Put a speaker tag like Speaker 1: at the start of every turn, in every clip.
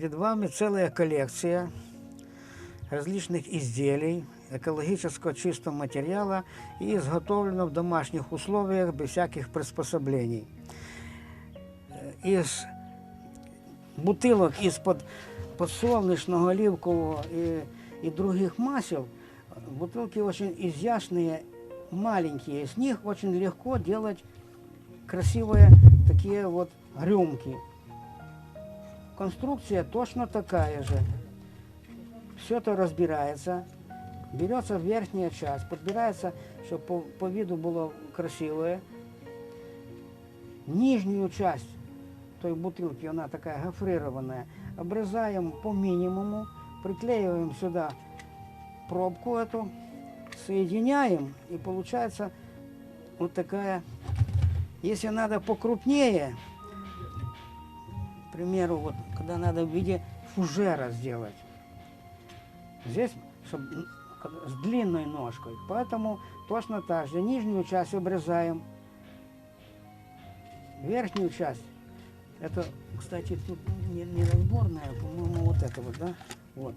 Speaker 1: Перед вами целая коллекция различных изделий экологического чистого материала и изготовлено в домашних условиях без всяких приспособлений. Э, Из бутылок из-под подсолнечного, оливкового и, и других масел бутылки очень изящные, маленькие. С них очень легко делать красивые такие вот рюмки. Конструкция точно такая же. Все это разбирается. Берется верхняя часть, подбирается, чтобы по, по виду было красивое. Нижнюю часть той бутылки, она такая гофрированная, обрезаем по минимуму, приклеиваем сюда пробку эту, соединяем, и получается вот такая, если надо покрупнее, примеру, вот, когда надо в виде фужера сделать, здесь чтоб с длинной ножкой, поэтому точно так же нижнюю часть обрезаем, верхнюю часть, это, кстати, тут не, не по-моему, вот это вот, да, вот.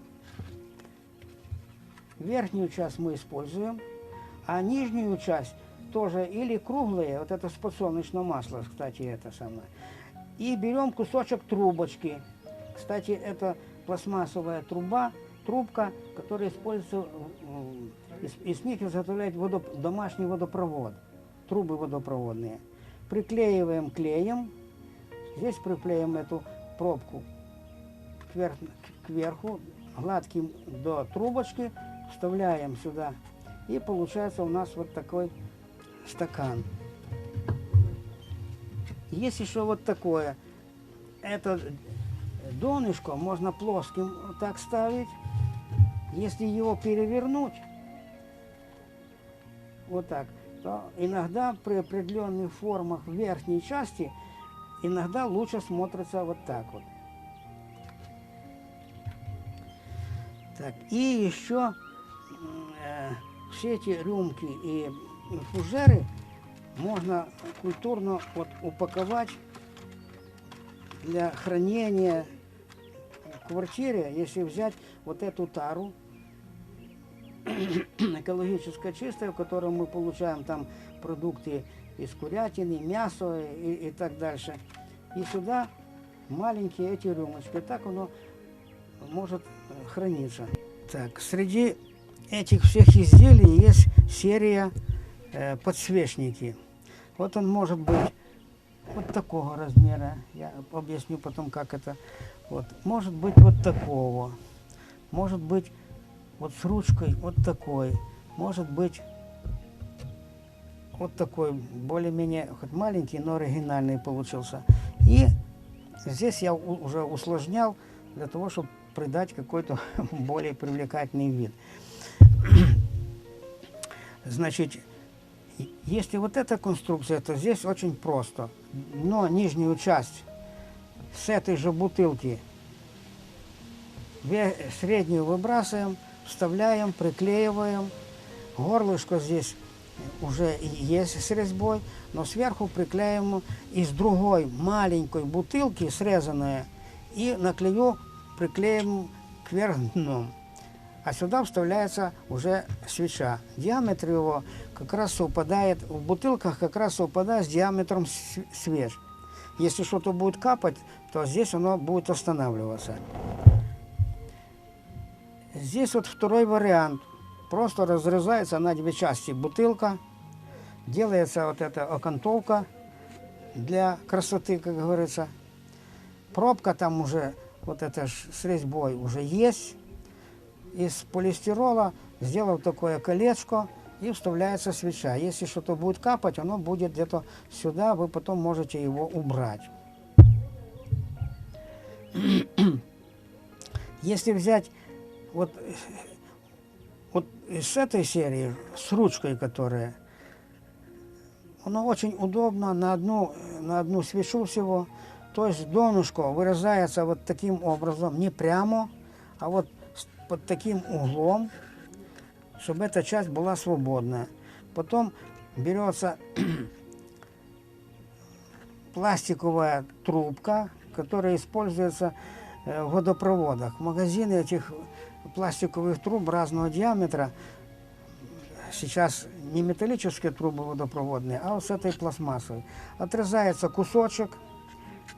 Speaker 1: Верхнюю часть мы используем, а нижнюю часть тоже или круглые, вот это с подсолнечного масла, кстати, это самое. И берем кусочек трубочки. Кстати, это пластмассовая труба, трубка, которая используется, из, из них изготовляют водоп, домашний водопровод, трубы водопроводные. Приклеиваем клеем, здесь приклеим эту пробку кверх, кверху, гладким до трубочки, вставляем сюда, и получается у нас вот такой стакан. Есть еще вот такое. Это донышко можно плоским вот так ставить. Если его перевернуть, вот так, то иногда при определенных формах верхней части иногда лучше смотрится вот так вот. Так, и еще э, все эти рюмки и фужеры можно культурно вот упаковать для хранения в квартире, если взять вот эту тару, экологически чистая, в которой мы получаем там продукты из курятины, мясо и, и так дальше. И сюда маленькие эти рюмочки. Так оно может э, храниться. Так, среди этих всех изделий есть серия э, подсвечники. Вот он может быть вот такого размера. Я объясню потом, как это. Вот. Может быть вот такого. Может быть вот с ручкой вот такой. Может быть вот такой, более-менее, хоть маленький, но оригинальный получился. И здесь я уже усложнял для того, чтобы придать какой-то более привлекательный вид. Значит, если вот эта конструкция, то здесь очень просто. Но нижнюю часть с этой же бутылки среднюю выбрасываем, вставляем, приклеиваем. Горлышко здесь уже есть с резьбой, но сверху приклеим из другой маленькой бутылки срезанное и на клею приклеим кверх дном. А сюда вставляется уже свеча. Диаметр его как раз совпадает, в бутылках как раз совпадает с диаметром свеч. Если что-то будет капать, то здесь оно будет останавливаться. Здесь вот второй вариант. Просто разрезается на две части бутылка, делается вот эта окантовка для красоты, как говорится. Пробка там уже, вот эта с резьбой уже есть. Из полистирола сделал такое колечко и вставляется свеча. Если что-то будет капать, оно будет где-то сюда, вы потом можете его убрать. Если взять вот, вот с этой серии, с ручкой, которая, оно очень удобно на одну, на одну свечу всего. То есть донышко вырезается вот таким образом, не прямо, а вот под таким углом, чтобы эта часть была свободная. Потом берется пластиковая трубка, которая используется э, водопроводах. Магазины этих пластиковых труб разного диаметра, сейчас не металлические трубы водопроводные, а вот с этой пластмассой. Отрезается кусочек,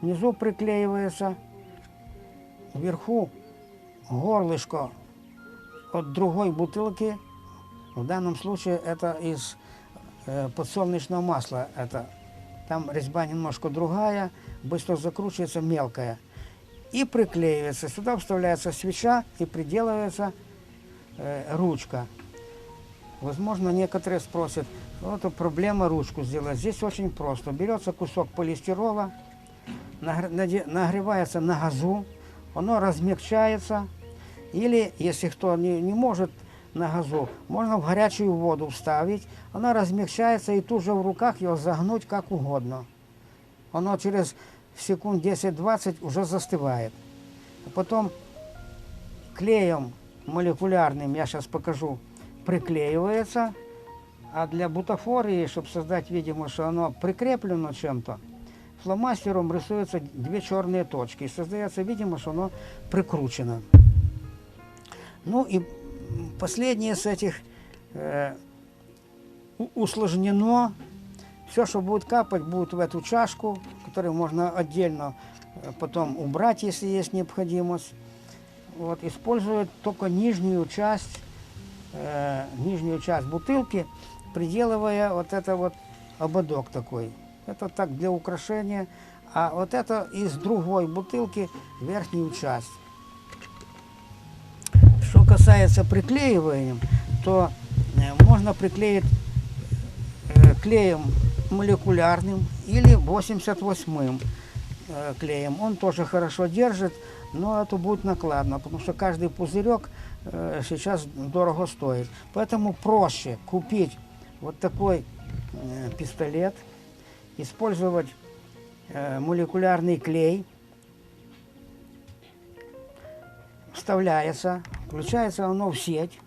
Speaker 1: внизу приклеивается, вверху горлышко от другой бутылки. В данном случае это из э, подсолнечного масла. Это, там резьба немножко другая, быстро закручивается, мелкая. И приклеивается. Сюда вставляется свеча и приделывается э, ручка. Возможно, некоторые спросят, вот это проблема ручку сделать. Здесь очень просто. Берется кусок полистирола, нагревается на газу, оно размягчается. Или, если кто не, не может на газу, можно в горячую воду вставить. Она размягчается и тут же в руках его загнуть как угодно. Оно через секунд 10-20 уже застывает. А потом клеем молекулярным, я сейчас покажу, приклеивается. А для бутафории, чтобы создать видимость, что оно прикреплено чем-то, фломастером рисуются две черные точки. И создается видимость, что оно прикручено. Ну и последнее с этих э, усложнено. Все, что будет капать, будет в эту чашку, которую можно отдельно э, потом убрать, если есть необходимость. Вот, используют только нижнюю часть, э, нижнюю часть бутылки, приделывая вот это вот ободок такой. Это так для украшения. А вот это из другой бутылки верхнюю часть. Касается приклеивания, то э, можно приклеить э, клеем молекулярным или 88-м э, клеем. Он тоже хорошо держит, но это будет накладно, потому что каждый пузырек сейчас дорого стоит. Поэтому проще купить вот такой пистолет, использовать молекулярный клей, вставляется, включается оно в сеть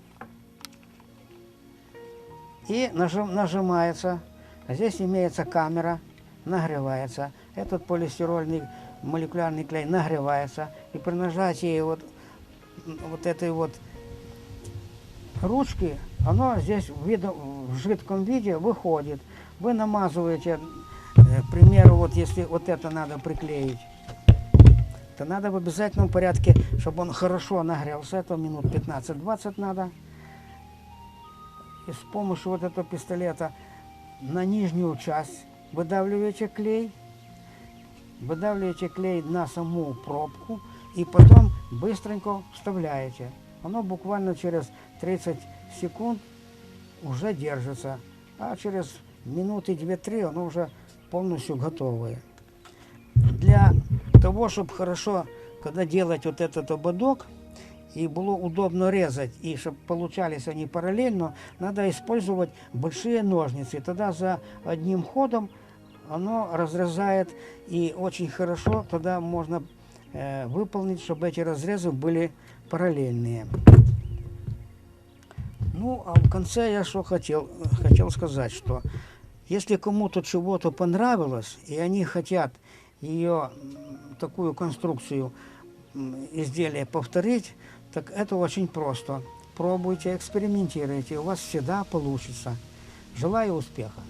Speaker 1: и нажим- нажимается. Здесь имеется камера, нагревается. Этот полистирольный молекулярный клей нагревается. И при нажатии вот, вот этой вот ручки, оно здесь в, виду- в жидком виде выходит. Вы намазываете, э, к примеру, вот если вот это надо приклеить, то надо в обязательном порядке, чтобы он хорошо нагрелся, это минут 15-20 надо. И с помощью вот этого пистолета на нижнюю часть выдавливаете клей, выдавливаете клей на саму пробку и потом быстренько вставляете. Оно буквально через 30 секунд уже держится, а через минуты 2-3 оно уже полностью готовое. Для того, чтобы хорошо, когда делать вот этот ободок, и было удобно резать, и чтобы получались они параллельно, надо использовать большие ножницы. Тогда за одним ходом оно разрезает, и очень хорошо тогда можно э, выполнить, чтобы эти разрезы были параллельные. Ну, а в конце я что хотел, хотел сказать, что если кому-то чего-то понравилось, и они хотят ее такую конструкцию изделия повторить, так это очень просто. Пробуйте, экспериментируйте, у вас всегда получится. Желаю успеха.